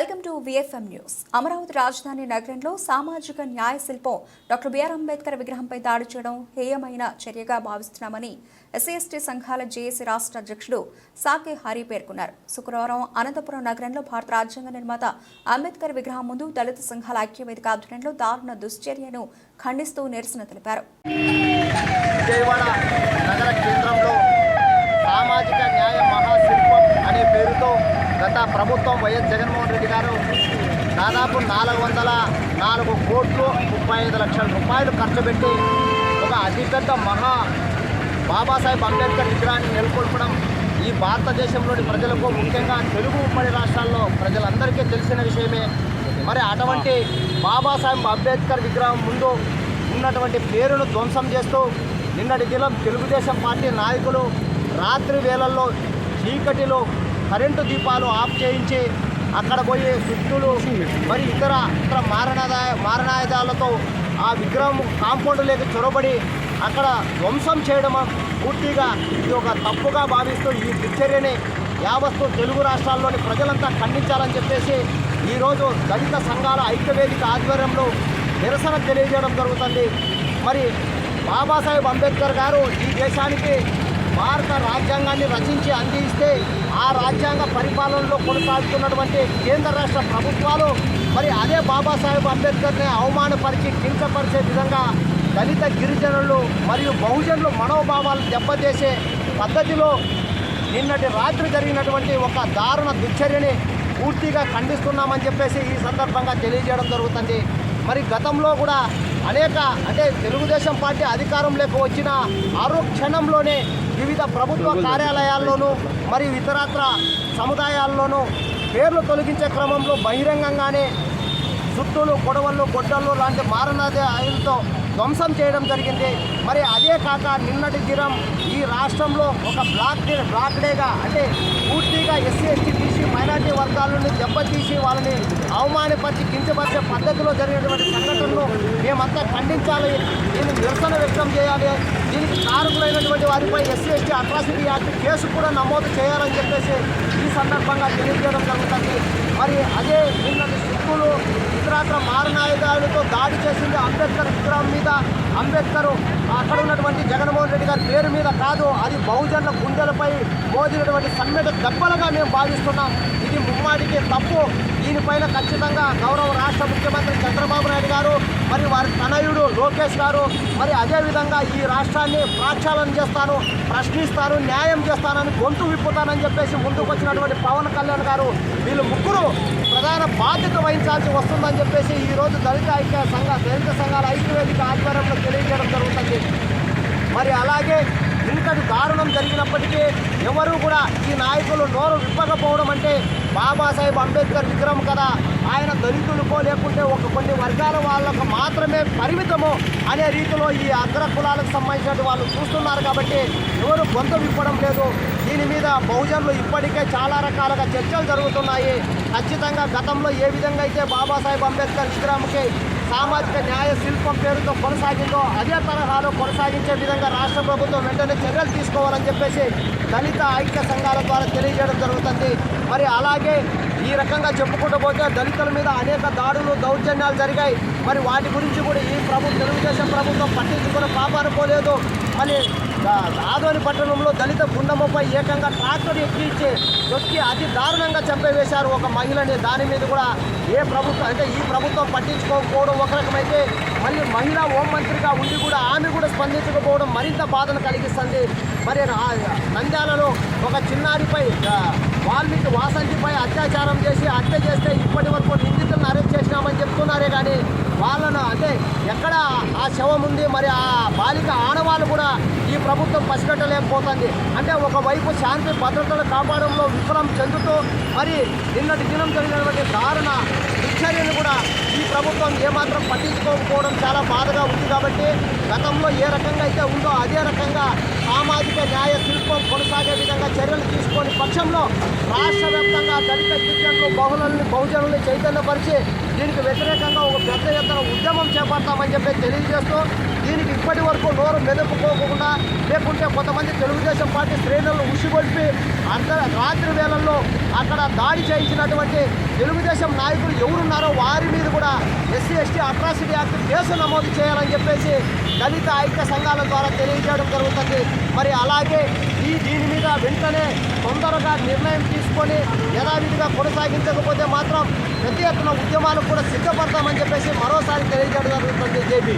Welcome to VFM news Amaravati రాజధాని నగరంలో సామాజిక న్యాయ శిల్పం డాక్టర్ బిఆర్ అంబేద్కర్ విగ్రహంపై దాడి చేయడం హేయమైన చర్యగా భావిస్తున్నామని ఎస్సీ ఎస్టీ సంఘాల జేఏసీ రాష్ట్ర అధ్యక్షుడు సాకే హరి పేర్కొన్నారు. శుక్రవారం అనంతపురం నగరంలో భారత రాజ్యాంగ నిర్మాత అంబేద్కర్ విగ్రహం ముందు దళిత సంఘాల ఐక్యవేదిక ఆధ్వర్యంలో దారుణ దుశ్చర్యను ఖండిస్తూ నిరసన తెలిపారు విజయవాడ నగర కేంద్రంలో సామాజిక న్యాయ మహాశిల్పం అనే పేరుతో గత ప్రభుత్వం వైఎస్ జగన్మోహన్ రెడ్డి గారు దాదాపు నాలుగు వందల నాలుగు కోట్లు ముప్పై ఐదు లక్షల రూపాయలు ఖర్చు పెట్టి ఒక అతిపెద్ద మహా బాబాసాహెబ్ అంబేద్కర్ విగ్రహాన్ని నెలకొల్పడం ఈ భారతదేశంలోని ప్రజలకు ముఖ్యంగా తెలుగు ఉమ్మడి రాష్ట్రాల్లో ప్రజలందరికీ తెలిసిన విషయమే. మరి అటువంటి బాబాసాహెబ్ అంబేద్కర్ విగ్రహం ముందు ఉన్నటువంటి పేరును ధ్వంసం చేస్తూ నిన్నటి దినం తెలుగుదేశం పార్టీ నాయకులు రాత్రి వేళల్లో చీకటిలో కరెంటు దీపాలు ఆఫ్ చేయించి అక్కడ పోయి సుత్తులు మరి ఇతర ఇతర మారణాదాయ మారణాయుధాలతో ఆ విగ్రహం కాంపౌండ్ లేక చొరబడి అక్కడ ధ్వంసం చేయడం పూర్తిగా ఇది ఒక తప్పుగా భావిస్తూ ఈ దిచ్చర్యని యావత్తు తెలుగు రాష్ట్రాల్లోని ప్రజలంతా ఖండించాలని చెప్పేసి ఈరోజు దళిత సంఘాల ఐక్యవేదిక ఆధ్వర్యంలో నిరసన తెలియజేయడం జరుగుతుంది. మరి బాబాసాహెబ్ అంబేద్కర్ గారు ఈ దేశానికి భారత రాజ్యాంగాన్ని రచించి అందిస్తే ఆ రాజ్యాంగ పరిపాలనలో కొనసాగుతున్నటువంటి కేంద్ర రాష్ట్ర ప్రభుత్వాలు మరి అదే బాబాసాహెబ్ అంబేద్కర్ని అవమానపరిచి కించపరిచే విధంగా దళిత గిరిజనులు మరియు బహుజనులు మనోభావాలు దెబ్బతీసే పద్ధతిలో నిన్నటి రాత్రి జరిగినటువంటి ఒక దారుణ దుశ్చర్యని పూర్తిగా ఖండిస్తున్నామని చెప్పేసి ఈ సందర్భంగా తెలియజేయడం జరుగుతుంది. మరి గతంలో కూడా అనేక అంటే తెలుగుదేశం పార్టీ అధికారంలోకి వచ్చిన ఆరో క్షణంలోనే వివిధ ప్రభుత్వ కార్యాలయాల్లోనూ మరియు ఇతరత్ర సముదాయాల్లోనూ పేర్లు తొలగించే క్రమంలో బహిరంగంగానే చుట్టూలు గొడవలు గొడ్డళ్ళు లాంటి మారణాదాయులతో ధ్వంసం చేయడం జరిగింది. మరి అదే కాక నిన్నటి దినం ఈ రాష్ట్రంలో ఒక బ్లాక్ డే బ్లాక్ డేగా అంటే పూర్తిగా ఎస్సీ ఎస్టీ బీసీ మైనార్టీ వర్గాల నుండి దెబ్బతీసి వాళ్ళని అవమానపరిచి కించపరిచే పద్ధతిలో జరిగినటువంటి సంఘటనను మేమంతా ఖండించాలి. దీన్ని నిరసన వ్యక్తం చేయాలి. దీనికి కారకులైనటువంటి వారిపై SC ST atrocity act case కూడా నమోదు చేయాలని చెప్పేసి ఈ సందర్భంగా తెలియజేయడం జరుగుతుంది. మరి అదే నిన్నటి సిక్కులు ఇతరాత్ర మారణాయుధాలతో దాడి చేసింది అంబేద్కర్ విగ్రహం మీద. అంబేద్కర్ అక్కడ ఉన్నటువంటి జగన్మోహన్ రెడ్డి గారి పేరు మీద కాదు అది బహుజనుల గుండెలపై మోదినటువంటి సమ్మెట దెబ్బలుగా మేము భావిస్తున్నాం. ఇది ముమ్మాటికి తప్పు. దీనిపైన ఖచ్చితంగా గౌరవ రాష్ట్ర ముఖ్యమంత్రి చంద్రబాబు నాయుడు గారు మరి వారి తనయుడు లోకేష్ గారు మరి అదేవిధంగా ఈ రాష్ట్రాన్ని ప్రాక్షాళన చేస్తాను ప్రశ్నిస్తాను న్యాయం చేస్తానని గొంతు విప్పుతానని చెప్పేసి ముందుకు వచ్చినటువంటి పవన్ కళ్యాణ్ గారు వీళ్ళు ముగ్గురు ప్రధాన బాధ్యత వహించాల్సి వస్తుందని చెప్పేసి ఈరోజు దళిత ఐక్య సంఘ దళిత సంఘాల ఐక్యవేదిక ఆధ్వర్యంలో తెలియజేయడం జరుగుతుంది. మరి అలాగే ఇంకటి దారుణం జరిగినప్పటికీ ఎవరు కూడా ఈ నాయకులు నోరు విప్పకపోవడం అంటే బాబాసాహెబ్ అంబేద్కర్ విగ్రహం కదా. ఆయన దళితులకో లేకుంటే ఒక కొన్ని వర్గాల వాళ్ళకు మాత్రమే పరిమితము అనే రీతిలో ఈ అగ్ర కులాలకు సంబంధించిన వాళ్ళు చూస్తున్నారు కాబట్టి ఎవరు గొంతు విప్పడం లేదు. దీని మీద బహుజనులు ఇప్పటికే చాలా రకాలుగా చర్చలు జరుగుతున్నాయి. ఖచ్చితంగా గతంలో ఏ విధంగా అయితే బాబాసాహెబ్ అంబేద్కర్ విగ్రహంకి సామాజిక న్యాయ శిల్పం పేరుతో కొనసాగిందో అదే తరహాలో కొనసాగించే విధంగా రాష్ట్ర ప్రభుత్వం వెంటనే చర్యలు తీసుకోవాలని చెప్పేసి దళిత ఐక్య సంఘాల ద్వారా తెలియజేయడం జరుగుతుంది. మరి అలాగే ఈ రకంగా చెప్పుకుంటూ పోతే దళితుల మీద అనేక దాడులు దౌర్జన్యాలు జరిగాయి. మరి వాటి గురించి కూడా ఈ ప్రభుత్వం తెలుగుదేశం ప్రభుత్వం పట్టించుకుని కాపాడుకోలేదు మరి ఆ, ఆదోని పట్టణంలో దళిత గుండమ్మపై ఏకంగా ట్రాక్టర్ ఎక్కించి నొక్కి అతి దారుణంగా చంపేవేశారు ఒక మహిళని. దాని మీద కూడా ఏ ప్రభుత్వం అంటే ఈ ప్రభుత్వం పట్టించుకోకపోవడం ఒక రకమైతే మళ్ళీ మహిళా హోంమంత్రిగా ఉండి కూడా ఆమె కూడా స్పందించకపోవడం మరింత బాధను కలిగిస్తుంది. మరి నంద్యాలలో ఒక చిన్నారిపై వాల్మీకి వాసంతిపై అత్యాచారం చేసి హత్య చేస్తే ఇప్పటి వరకు నిందితులను అరెస్ట్ చేసినామని చెప్తున్నారే కానీ వాళ్ళను అంటే ఎక్కడ ఆ శవం ఉంది మరి ఆ బాలిక ఆనవాళ్ళు కూడా ఈ ప్రభుత్వం పసిగట్టలేకపోతుంది. అంటే ఒకవైపు శాంతి భద్రతలు కాపాడంలో విఫలం చెందుతూ మరి నిన్నటి దినం జరిగినటువంటి దారుణ దుశ్చర్యను కూడా ఈ ప్రభుత్వం ఏమాత్రం పట్టించుకోకపోవడం చాలా బాధగా ఉంది కాబట్టి గతంలో ఏ రకంగా అయితే ఉందో అదే రకంగా సామాజిక న్యాయ ప్రభుత్వం కొనసాగే విధంగా చర్యలు తీసుకొని పక్షంలో రాష్ట్ర వ్యాప్తంగా దళిత గిరిజనులు బహుళల్ని బహుజనుల్ని చైతన్యపరిచి దీనికి వ్యతిరేకంగా ఒక పెద్ద ఎత్తున ఉద్యమం చేపడతామని చెప్పి తెలియజేస్తూ దీనికి ఇప్పటి వరకు నోరు మెదపుకోకుండా లేకుంటే కొంతమంది తెలుగుదేశం పార్టీ శ్రేణులను ఉసిగొల్పి అర్ధ రాత్రి వేళల్లో అక్కడ దాడి చేయించినటువంటి తెలుగుదేశం నాయకులు ఎవరున్నారో వారి మీద కూడా SC ST atrocity act case నమోదు చేయాలని చెప్పేసి దళిత ఐక్య సంఘాల ద్వారా తెలియజేయడం జరుగుతుంది. మరి అలాగే ఈ దీని కూడా వెంటనే తొందరగా నిర్ణయం తీసుకొని యథావిధిగా కొనసాగించకపోతే మాత్రం పెద్ద ఎత్తున ఉద్యమాలకు కూడా సిద్ధపడతామని చెప్పేసి మరోసారి తెలియజేయడం జరుగుతుంది జేపీ.